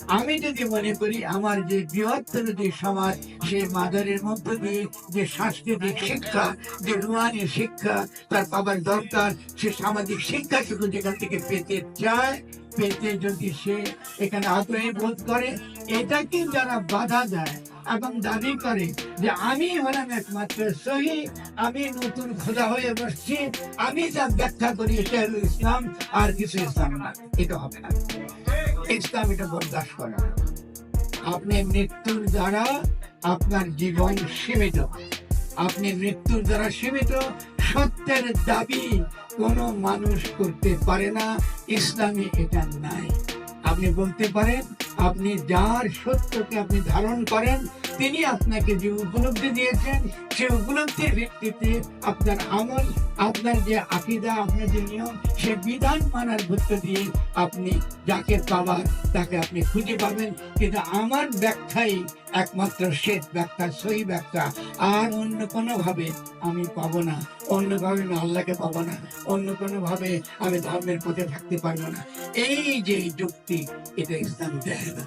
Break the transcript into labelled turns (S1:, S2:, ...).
S1: আমি যদি মনে করি আমার যে বৃহত্তর যে সমাজ, সেই মাদারের মধ্য দিয়ে যে সাংস্কৃতিক শিক্ষা, যে রুহানি শিক্ষা, তার পাবার দরকার, সে সামাজিক শিক্ষাটুকু যেখান থেকে পেতে চায়, পেতে যদি সে এখানে আগ্রহী বোধ করে এটাকে যারা বাধা দেয় এবং দাবি করে যে আমি হলাম একমাত্র সহি, আমি নতুন খোদা হয়ে বসছি, আমি যা ব্যাখ্যা করি এটা হলো ইসলাম, আর কিছু ইসলাম না, এটা হবে না। ইসলাম এটা বরদাস্ত করে। আপনি মৃত্যুর দ্বারা আপনার জীবন সীমিত। আপনি মৃত্যুর দ্বারা সীমিত, সত্যের দাবি কোনো মানুষ করতে পারে না, ইসলামে এটা নাই। আপনি বলতে পারেন আপনি যার সত্যকে আপনি ধারণ করেন, তিনি আপনাকে যে উপলব্ধি দিয়েছেন, সে উপলব্ধির ভিত্তিতে আপনার আমল, আপনার যে আকিদা, আপনার যে নিয়ম, সে বিধান মানার ভিত্তি দিয়ে আপনি যাকে পাবার তাকে আপনি খুঁজে পাবেন। কিন্তু আমার ব্যাখ্যাই একমাত্র শেষ ব্যাখ্যা, সই ব্যাখ্যা। আর অন্য কোনো ভাবে আমি পাব না। অন্য ভাবে আমি আল্লাহকে পাবো না। অন্য কোনো ভাবে আমি ধর্মের পথে থাকতে পারব না। এই যে যুক্তি, এটা ইসলাম দেয় না।